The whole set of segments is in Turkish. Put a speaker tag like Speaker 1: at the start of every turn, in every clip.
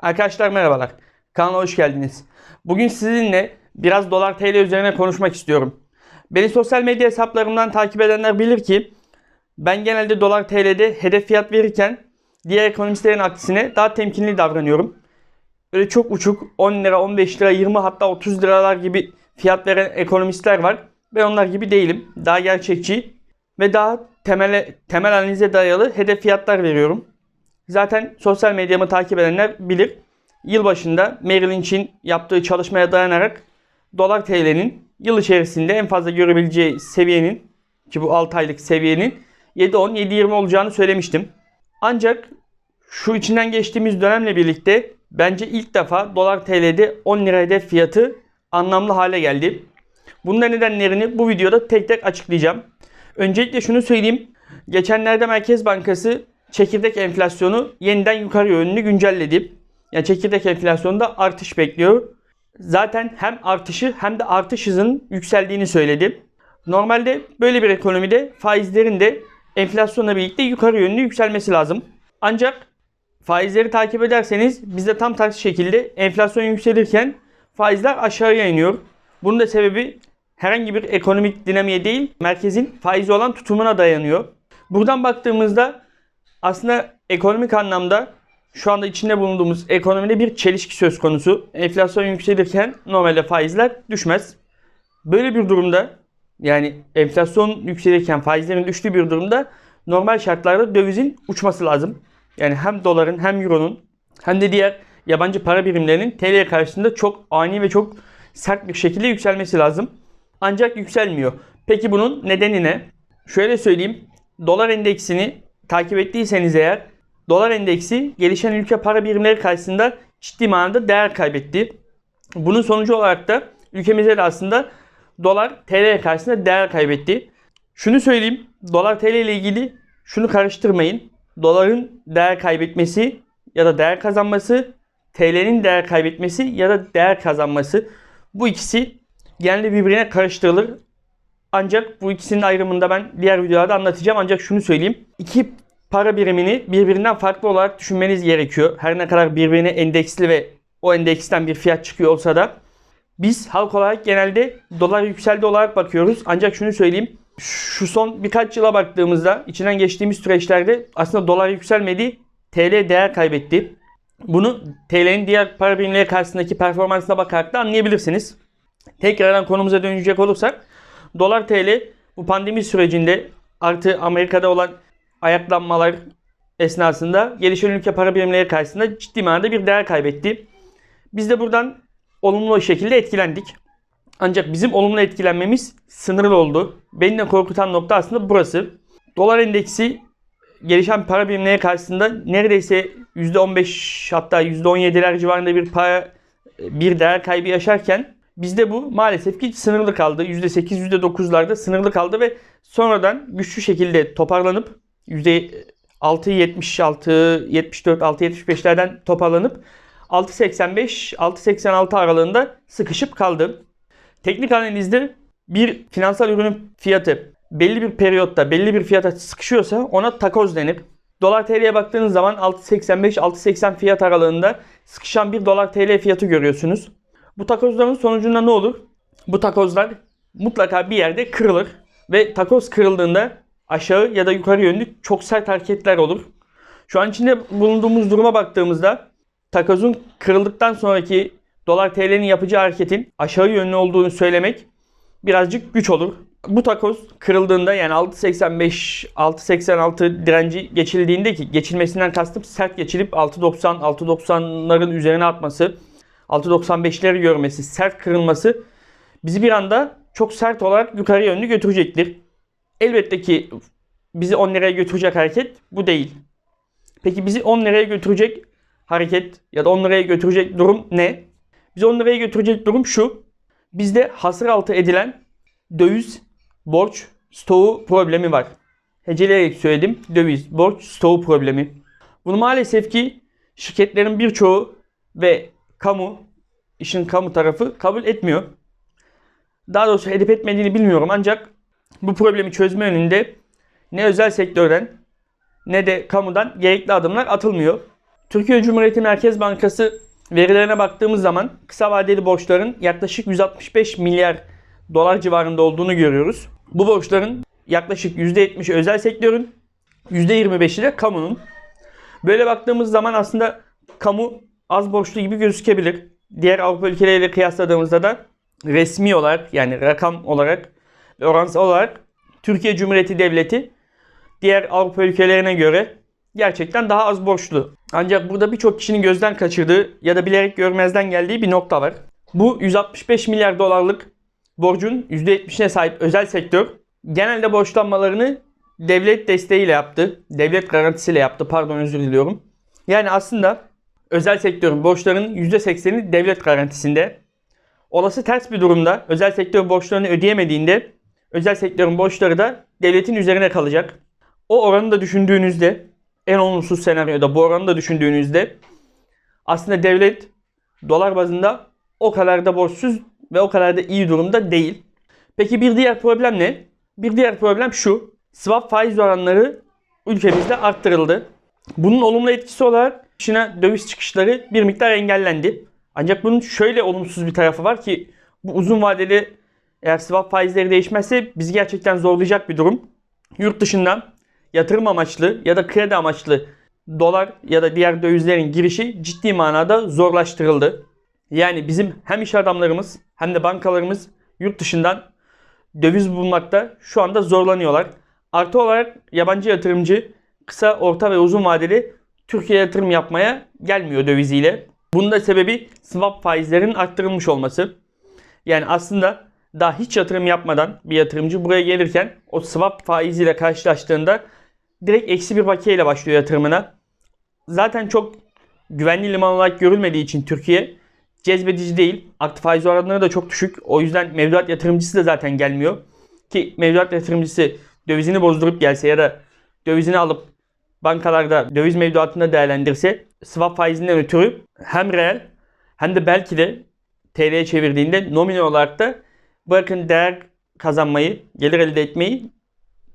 Speaker 1: Arkadaşlar merhabalar. Kanala hoş geldiniz. Bugün sizinle biraz dolar TL üzerine konuşmak istiyorum. Beni sosyal medya hesaplarımdan takip edenler bilir ki ben genelde dolar TL'de hedef fiyat verirken diğer ekonomistlerin aksine daha temkinli davranıyorum. Öyle çok uçuk 10 lira, 15 lira, 20 hatta 30 liralar gibi fiyat veren ekonomistler var. Ben onlar gibi değilim. Daha gerçekçi ve daha temel, temel analize dayalı hedef fiyatlar veriyorum. Zaten sosyal medyamı takip edenler bilir. Yılbaşında Merrill Lynch'in yaptığı çalışmaya dayanarak dolar TL'nin yıl içerisinde en fazla görebileceği seviyenin ki bu 6 aylık seviyenin 7.10 7.20 olacağını söylemiştim. Ancak şu içinden geçtiğimiz dönemle birlikte bence ilk defa dolar TL'de 10 lira hedef fiyatı anlamlı hale geldi. Bunun nedenlerini bu videoda tek tek açıklayacağım. Öncelikle şunu söyleyeyim. Geçenlerde Merkez Bankası çekirdek enflasyonu yeniden yukarı yönlü güncelledi. Yani çekirdek enflasyonda artış bekliyor. Zaten hem artışı hem de artış hızının yükseldiğini söyledi. Normalde böyle bir ekonomide faizlerin de enflasyonla birlikte yukarı yönlü yükselmesi lazım. Ancak faizleri takip ederseniz bizde tam tersi şekilde enflasyon yükselirken faizler aşağıya iniyor. Bunun da sebebi herhangi bir ekonomik dinamiğe değil, merkezin faizi olan tutumuna dayanıyor. Buradan baktığımızda aslında ekonomik anlamda şu anda içinde bulunduğumuz ekonomide bir çelişki söz konusu. Enflasyon yükselirken normalde faizler düşmez. Böyle bir durumda yani enflasyon yükselirken faizlerin düştüğü bir durumda normal şartlarda dövizin uçması lazım. Yani hem doların hem euronun hem de diğer yabancı para birimlerinin TL karşısında çok ani ve çok sert bir şekilde yükselmesi lazım. Ancak yükselmiyor. Peki bunun nedeni ne? Şöyle söyleyeyim. Dolar endeksini takip ettiyseniz eğer dolar endeksi gelişen ülke para birimleri karşısında ciddi manada değer kaybetti. Bunun sonucu olarak da ülkemizde de aslında dolar TL karşısında değer kaybetti. Şunu söyleyeyim. Dolar TL ile ilgili şunu karıştırmayın. Doların değer kaybetmesi ya da değer kazanması, TL'nin değer kaybetmesi ya da değer kazanması. Bu ikisi genelde birbirine karıştırılır. Ancak bu ikisinin ayrımında ben diğer videolarda anlatacağım. Ancak şunu söyleyeyim. İki para birimini birbirinden farklı olarak düşünmeniz gerekiyor. Her ne kadar birbirine endeksli ve o endeksten bir fiyat çıkıyor olsa da biz halk olarak genelde dolar yükseldi olarak bakıyoruz. Ancak şunu söyleyeyim. Şu son birkaç yıla baktığımızda içinden geçtiğimiz süreçlerde aslında dolar yükselmedi. TL değer kaybetti. Bunu TL'nin diğer para birimleri karşısındaki performansına bakarak da anlayabilirsiniz. Tekrardan konumuza dönecek olursak dolar TL bu pandemi sürecinde artı Amerika'da olan ayaklanmalar esnasında gelişen ülke para birimleri karşısında ciddi manada bir değer kaybetti. Biz de buradan olumlu şekilde etkilendik. Ancak bizim olumlu etkilenmemiz sınırlı oldu. Beni de korkutan nokta aslında burası. Dolar endeksi gelişen para birimleri karşısında neredeyse %15 hatta %17'ler civarında bir para bir değer kaybı yaşarken bizde bu maalesef ki sınırlı kaldı. %8 %9'larda sınırlı kaldı ve sonradan güçlü şekilde toparlanıp %6.76 74 6.75'lerden toparlanıp 6.85 6.86 aralığında sıkışıp kaldı. Teknik analizde bir finansal ürünün fiyatı belli bir periyotta belli bir fiyata sıkışıyorsa ona takoz denir. Dolar TL'ye baktığınız zaman 6.85-6.80 fiyat aralığında sıkışan bir dolar TL fiyatı görüyorsunuz. Bu takozların sonucunda ne olur? Bu takozlar mutlaka bir yerde kırılır ve takoz kırıldığında aşağı ya da yukarı yönlü çok sert hareketler olur. Şu an içinde bulunduğumuz duruma baktığımızda takozun kırıldıktan sonraki dolar TL'nin yapacağı hareketin aşağı yönlü olduğunu söylemek birazcık güç olur. Bu takoz kırıldığında yani 6.85 6.86 direnci geçildiğinde ki geçilmesinden kastım sert geçilip 6.90 6.90'ların üzerine atması 6.95'leri görmesi, sert kırılması bizi bir anda çok sert olarak yukarı yönlü götürecektir. Elbette ki bizi 10 liraya götürecek hareket bu değil. Peki bizi 10 liraya götürecek hareket ya da 10 liraya götürecek durum ne? Bizi 10 liraya götürecek durum şu. Bizde hasır altı edilen döviz, borç, stoğu problemi var. Heceleyerek söyledim. Döviz, borç, stoğu problemi. Bunu maalesef ki şirketlerin birçoğu ve kamu, işin kamu tarafı kabul etmiyor. Daha doğrusu edip etmediğini bilmiyorum ancak bu problemi çözme yönünde ne özel sektörden ne de kamudan gerekli adımlar atılmıyor. Türkiye Cumhuriyeti Merkez Bankası verilerine baktığımız zaman kısa vadeli borçların yaklaşık 165 milyar dolar civarında olduğunu görüyoruz. Bu borçların yaklaşık %70'i özel sektörün, %25'i de kamunun. Böyle baktığımız zaman aslında kamu az borçlu gibi gözükebilir. Diğer Avrupa ülkeleriyle kıyasladığımızda da resmi olarak yani rakam olarak ve oransal olarak Türkiye Cumhuriyeti Devleti diğer Avrupa ülkelerine göre gerçekten daha az borçlu. Ancak burada birçok kişinin gözden kaçırdığı ya da bilerek görmezden geldiği bir nokta var. Bu 165 milyar dolarlık borcun %70'ine sahip özel sektör genelde borçlanmalarını devlet desteğiyle yaptı. Devlet garantisiyle yaptı. Pardon özür diliyorum. Yani aslında özel sektörün borçlarının %80'i devlet garantisinde. Olası ters bir durumda özel sektör borçlarını ödeyemediğinde özel sektörün borçları da devletin üzerine kalacak. O oranı da düşündüğünüzde en olumsuz senaryoda bu oranı da düşündüğünüzde aslında devlet dolar bazında o kadar da borçsuz ve o kadar da iyi durumda değil. Peki bir diğer problem ne? Bir diğer problem şu. Swap faiz oranları ülkemizde arttırıldı. Bunun olumlu etkisi olarak dışına döviz çıkışları bir miktar engellendi. Ancak bunun şöyle olumsuz bir tarafı var ki bu uzun vadeli eğer swap faizleri değişmezse bizi gerçekten zorlayacak bir durum. Yurt dışından yatırım amaçlı ya da kredi amaçlı dolar ya da diğer dövizlerin girişi ciddi manada zorlaştırıldı. Yani bizim hem iş adamlarımız hem de bankalarımız yurt dışından döviz bulmakta şu anda zorlanıyorlar. Artı olarak yabancı yatırımcı kısa, orta ve uzun vadeli Türkiye yatırım yapmaya gelmiyor döviziyle. Bunun da sebebi swap faizlerinin arttırılmış olması. Yani aslında daha hiç yatırım yapmadan bir yatırımcı buraya gelirken o swap faiziyle karşılaştığında direkt eksi bir bakiye ile başlıyor yatırımına. Zaten çok güvenli liman olarak görülmediği için Türkiye cezbedici değil. Aktif faiz oranları da çok düşük. O yüzden mevduat yatırımcısı da zaten gelmiyor. Ki mevduat yatırımcısı dövizini bozdurup gelse ya da dövizini alıp bankalarda döviz mevduatında değerlendirse swap faizinden ötürü hem reel hem de belki de TL'ye çevirdiğinde nominal olarak da bırakın değer kazanmayı, gelir elde etmeyi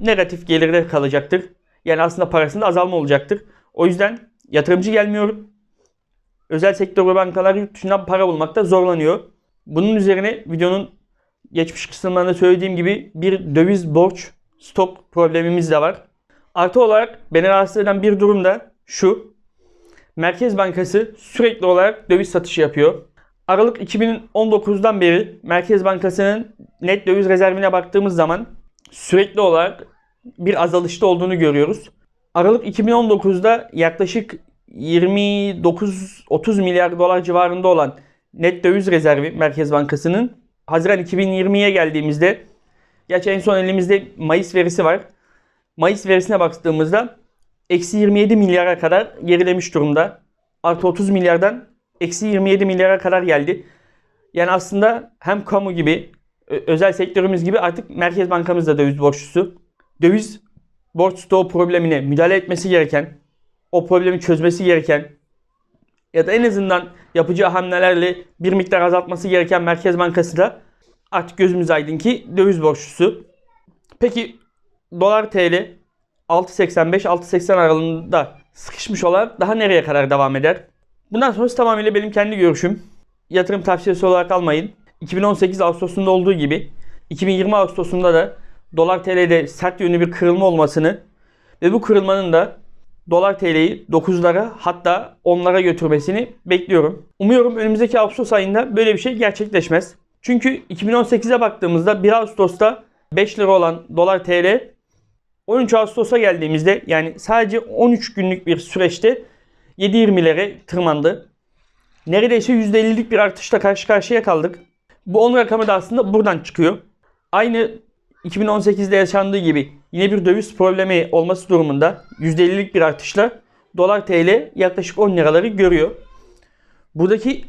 Speaker 1: negatif gelirde kalacaktır. Yani aslında parasında azalma olacaktır. O yüzden yatırımcı gelmiyor. Özel sektör ve bankalar yurt dışından para bulmakta zorlanıyor. Bunun üzerine videonun geçmiş kısımlarında söylediğim gibi bir döviz borç stok problemimiz de var. Artı olarak beni rahatsız eden bir durum da şu. Merkez Bankası sürekli olarak döviz satışı yapıyor. Aralık 2019'dan beri Merkez Bankası'nın net döviz rezervine baktığımız zaman sürekli olarak bir azalışta olduğunu görüyoruz. Aralık 2019'da yaklaşık 29-30 milyar dolar civarında olan net döviz rezervi Merkez Bankası'nın Haziran 2020'ye geldiğimizde gerçi en son elimizde Mayıs verisi var. Mayıs verisine baktığımızda eksi 27 milyara kadar gerilemiş durumda. Artı 30 milyardan eksi 27 milyara kadar geldi. Yani aslında hem kamu gibi özel sektörümüz gibi artık Merkez Bankamız da döviz borçlusu. Döviz borç stoğu problemine müdahale etmesi gereken, o problemi çözmesi gereken ya da en azından yapacağı hamlelerle bir miktar azaltması gereken Merkez Bankası da artık gözümüz aydın ki döviz borçlusu. Peki dolar TL 6.85-6.80 aralığında sıkışmış olarak daha nereye kadar devam eder? Bundan sonrası tamamıyla benim kendi görüşüm. Yatırım tavsiyesi olarak almayın. 2018 Ağustos'unda olduğu gibi 2020 Ağustos'unda da dolar TL'de sert yönlü bir kırılma olmasını ve bu kırılmanın da dolar TL'yi 9'lara hatta 10'lara götürmesini bekliyorum. Umuyorum önümüzdeki Ağustos ayında böyle bir şey gerçekleşmez. Çünkü 2018'e baktığımızda 1 Ağustos'ta 5 lira olan dolar TL 13 Ağustos'a geldiğimizde yani sadece 13 günlük bir süreçte 7.20'lere tırmandı. Neredeyse %50'lik bir artışla karşı karşıya kaldık. Bu 10 rakamı da aslında buradan çıkıyor. Aynı 2018'de yaşandığı gibi yine bir döviz problemi olması durumunda %50'lik bir artışla dolar TL yaklaşık 10 liraları görüyor. Buradaki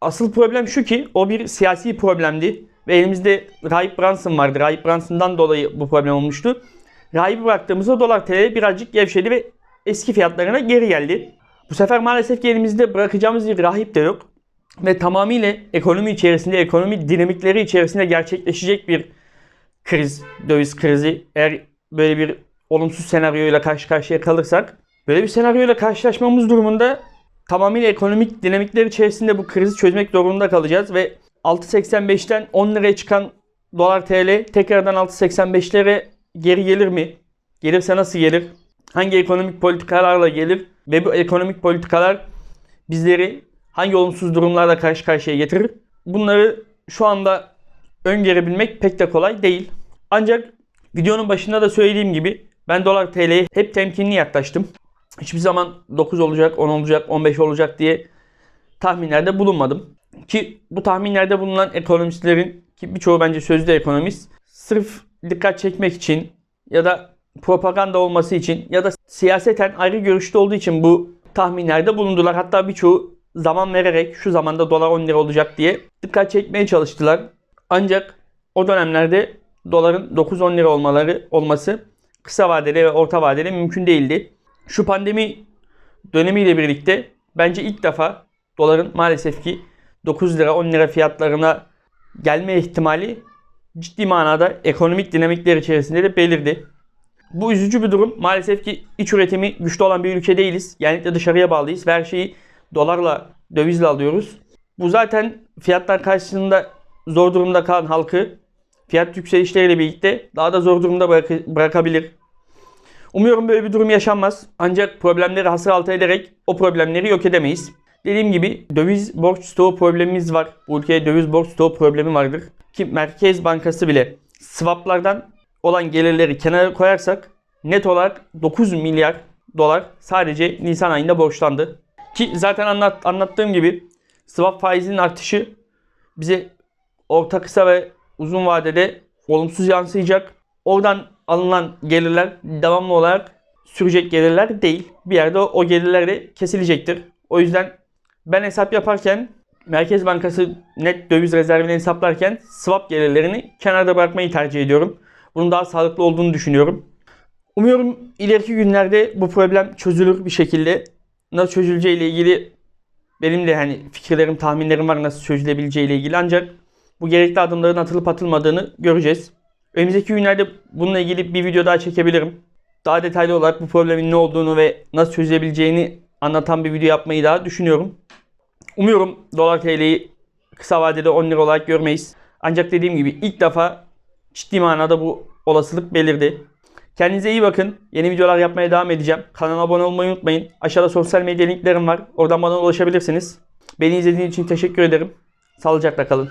Speaker 1: asıl problem şu ki o bir siyasi problemdi ve elimizde Rahip Brunson vardı. Rahip Brunson'dan dolayı bu problem olmuştu. Rahip'i bıraktığımızda dolar TL birazcık gevşedi ve eski fiyatlarına geri geldi. Bu sefer maalesef ki elimizde bırakacağımız bir rahip de yok. Ve tamamıyla ekonomi içerisinde, ekonomi dinamikleri içerisinde gerçekleşecek bir kriz, döviz krizi. Eğer böyle bir olumsuz senaryoyla karşı karşıya kalırsak, böyle bir senaryoyla karşılaşmamız durumunda tamamıyla ekonomik dinamikler içerisinde bu krizi çözmek zorunda kalacağız ve 6.85'ten 10 liraya çıkan dolar TL tekrardan 6.85'lere geri gelir mi? Gelirse nasıl gelir? Hangi ekonomik politikalarla gelir? Ve bu ekonomik politikalar bizleri hangi olumsuz durumlarla karşı karşıya getirir? Bunları şu anda öngörebilmek pek de kolay değil. Ancak videonun başında da söylediğim gibi ben dolar TL'ye hep temkinli yaklaştım. Hiçbir zaman 9 olacak, 10 olacak, 15 olacak diye tahminlerde bulunmadım. Ki bu tahminlerde bulunan ekonomistlerin ki birçoğu bence sözde ekonomist sırf dikkat çekmek için ya da propaganda olması için ya da siyaseten ayrı görüşte olduğu için bu tahminlerde bulundular. Hatta birçoğu zaman vererek şu zamanda dolar 10 lira olacak diye dikkat çekmeye çalıştılar. Ancak o dönemlerde doların 9-10 lira olmaları olması kısa vadeli ve orta vadeli mümkün değildi. Şu pandemi dönemiyle birlikte bence ilk defa doların maalesef ki 9 lira 10 lira fiyatlarına gelme ihtimali ciddi manada ekonomik dinamikler içerisinde de belirdi. Bu üzücü bir durum. Maalesef ki iç üretimi güçlü olan bir ülke değiliz. Genellikle dışarıya bağlıyız her şeyi dolarla, dövizle alıyoruz. Bu zaten fiyatlar karşısında zor durumda kalan halkı fiyat yükselişleriyle birlikte daha da zor durumda bırak- bırakabilir. Umuyorum böyle bir durum yaşanmaz. Ancak problemleri hasır altı ederek o problemleri yok edemeyiz. Dediğim gibi döviz borç stoğu problemimiz var. Bu ülkeye döviz borç stoğu problemi vardır. Ki Merkez Bankası bile swaplardan olan gelirleri kenara koyarsak net olarak 9 milyar dolar sadece Nisan ayında borçlandı. Ki zaten anlat, anlattığım gibi swap faizinin artışı bize orta kısa ve uzun vadede olumsuz yansıyacak. Oradan alınan gelirler devamlı olarak sürecek gelirler değil. Bir yerde o, gelirler de kesilecektir. O yüzden ben hesap yaparken Merkez Bankası net döviz rezervini hesaplarken swap gelirlerini kenarda bırakmayı tercih ediyorum. Bunun daha sağlıklı olduğunu düşünüyorum. Umuyorum ileriki günlerde bu problem çözülür bir şekilde. Nasıl çözüleceği ile ilgili benim de hani fikirlerim, tahminlerim var nasıl çözülebileceği ile ilgili. Ancak bu gerekli adımların atılıp atılmadığını göreceğiz. Önümüzdeki günlerde bununla ilgili bir video daha çekebilirim. Daha detaylı olarak bu problemin ne olduğunu ve nasıl çözülebileceğini anlatan bir video yapmayı daha düşünüyorum. Umuyorum dolar TL'yi kısa vadede 10 lira olarak görmeyiz. Ancak dediğim gibi ilk defa ciddi manada bu olasılık belirdi. Kendinize iyi bakın. Yeni videolar yapmaya devam edeceğim. Kanala abone olmayı unutmayın. Aşağıda sosyal medya linklerim var. Oradan bana ulaşabilirsiniz. Beni izlediğiniz için teşekkür ederim. Sağlıcakla kalın.